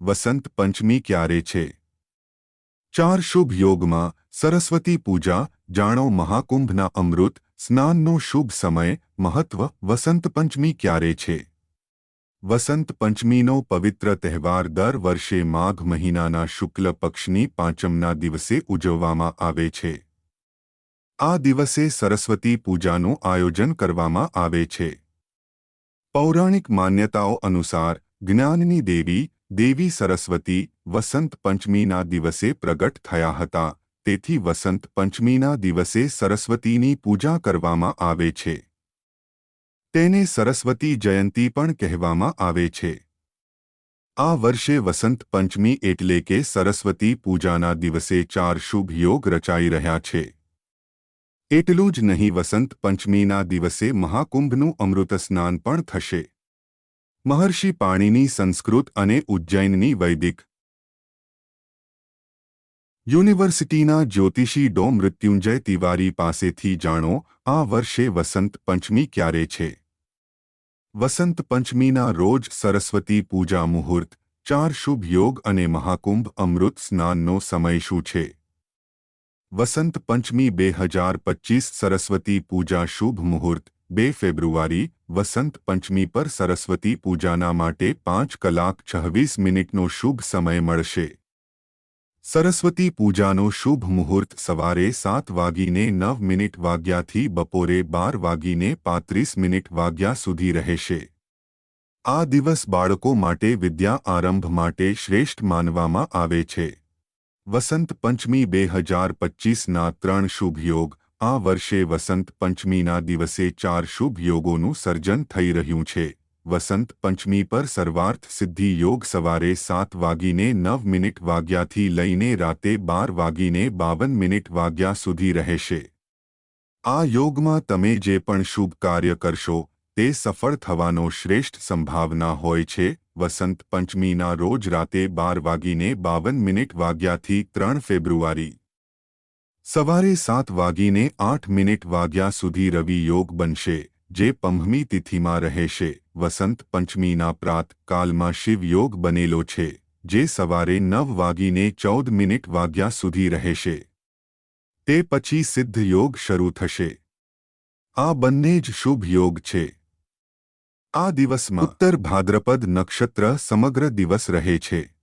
વસંત પંચમી ક્યારે છે? ચાર શુભ યોગમાં સરસ્વતી પૂજા, જાણો મહાકુંભના અમૃત, સ્નાનનો શુભ સમય, મહત્વ, વસંત પંચમી ક્યારે છે? વસંત પંચમીનો પવિત્ર તહેવાર દર વર્ષે માઘ મહિનાના શુક્લ પક્ષની પાંચમના દિવસે ઉજવવામાં આવે છે. આ દિવસે સરસ્વતી પૂજાનું આયોજન કરવામાં આવે છે. પૌરાણિક માન્યતાઓ અનુસાર જ્ઞાનની દેવી દેવી સરસ્વતી વસંત પંચમીના દિવસે પ્રગટ થયા હતા. તેથી વસંત પંચમીના દિવસે સરસ્વતીની પૂજા કરવામાં આવે છે. તેને સરસ્વતી જયંતી પણ કહેવામાં આવે છે. આ વર્ષે વસંત પંચમી એટલે કે સરસ્વતી પૂજાના દિવસે ચાર શુભ યોગ રચાઈ રહ્યા છે. એટલું જ નહીં, વસંત પંચમીના દિવસે મહાકુંભનું અમૃત સ્નાન પણ થશે. મહર્ષિ પાણીની સંસ્કૃત અને ઉજ્જૈનની વૈદિક. યુનિવર્સિટીના જ્યોતિષી ડો મૃત્યુંજય તિવારી પાસેથી જાણો, આ વર્ષે વસંત પંચમી ક્યારે છે? વસંત પંચમીના રોજ સરસ્વતી પૂજા મુહૂર્ત, ચાર શુભ યોગ અને મહાકુંભ અમૃત સ્નાનનો સમય શું છે? વસંત પંચમી બે હજાર પચીસ સરસ્વતી પૂજા શુભ મુહૂર્ત બે ફેબ્રુઆરી, વસંત પંચમી પર સરસ્વતી પૂજાના માટે પાંચ કલાક છવ્વીસ મિનિટનો શુભ સમય મળશે. સરસ્વતી પૂજાનો શુભ મુહૂર્ત સવારે સાત વાગીને નવ મિનિટ વાગ્યાથી બપોરે બાર વાગીને પાંત્રીસ મિનિટ વાગ્યા સુધી રહેશે. આ દિવસ બાળકો માટે વિદ્યા આરંભ માટે શ્રેષ્ઠ માનવામાં આવે છે. વસંત પંચમી બે હજાર પચીસના ત્રણ શુભ યોગ આ વર્ષે વસંત પંચમીના દિવસે ચાર શુભ યોગોનું સર્જન થઈ રહ્યું છે. વસંત પંચમી પર સર્વાર્થ સિદ્ધિ યોગ સવારે સાત વાગીને નવ મિનિટ વાગ્યાથી લઈને રાતે બાર વાગીને બાવન મિનિટ વાગ્યા સુધી રહેશે. આ યોગમાં તમે જે પણ શુભ કાર્ય કરશો, તે સફળ થવાનો શ્રેષ્ઠ સંભાવના હોય છે. વસંત પંચમીના રોજ રાતે બાર વાગીને બાવન મિનિટ વાગ્યાથી ત્રણ ફેબ્રુઆરી સવારે સાત વાગીને આઠ મિનિટ વાગ્યા સુધી રવિ યોગ બનશે, જે પંહમી તિથિમાં રહેશે. વસંત પંચમીના પ્રાત કાલમાં શિવયોગ બનેલો છે, જે સવારે નવ વાગીને ચૌદ મિનિટ વાગ્યા સુધી રહેશે. તે પછી સિદ્ધ યોગ શરૂ થશે. આ બંને જ શુભ યોગ છે. આ દિવસમાં ઉત્તર ભાદ્રપદ નક્ષત્ર સમગ્ર દિવસ રહે છે.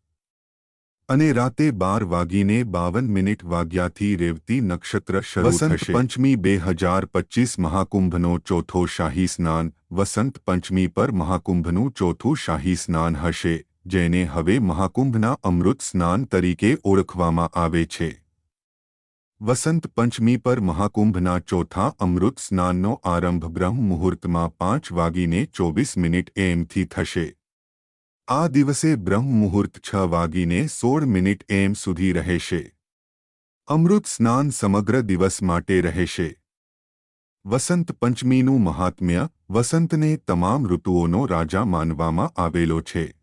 અને રાતે બાર વાગીને બાવન મિનિટ વાગ્યાથી રેવતી નક્ષત્ર શરૂ પંચમી બે હજાર પચીસ મહાકુંભનો ચોથો શાહી સ્નાન. વસંત પંચમી પર મહાકુંભનું ચોથું શાહી સ્નાન હશે જેને હવે મહાકુંભના અમૃત સ્નાન તરીકે ઓળખવામાં આવે છે. વસંત પંચમી પર મહાકુંભના ચોથા અમૃત સ્નાનનો આરંભ બ્રહ્મ મુહૂર્તમાં પાંચ વાગીને ચોવીસ મિનિટ એમથી થશે. આ દિવસે બ્રહ્મ મુહૂર્ત છ વાગીને સોળ મિનિટ એમ સુધી રહેશે. અમૃત સ્નાન સમગ્ર દિવસ માટે રહેશે. વસંત પંચમીનું મહાત્મ્ય વસંતને તમામ ઋતુઓનો રાજા માનવામાં આવેલો છે.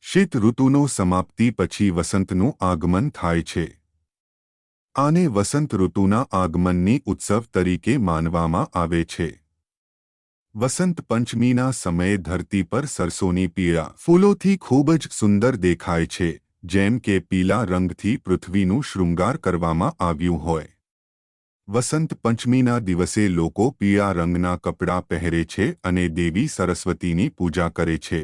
શીત ઋતુનો સમાપ્તિ પછી વસંતનું આગમન થાય છે. આને વસંત ઋતુના આગમનની ઉત્સવ તરીકે માનવામાં આવે છે. વસંત પંચમીના સમયે ધરતી પર સરસોની પીળા ફૂલોથી ખૂબ જ સુંદર દેખાય છે, જેમ કે પીલા રંગથી પૃથ્વીનું શૃંગાર કરવામાં આવ્યું હોય. વસંત પંચમીના દિવસે લોકો પીળા રંગના કપડાં પહેરે છે અને દેવી સરસ્વતીની પૂજા કરે છે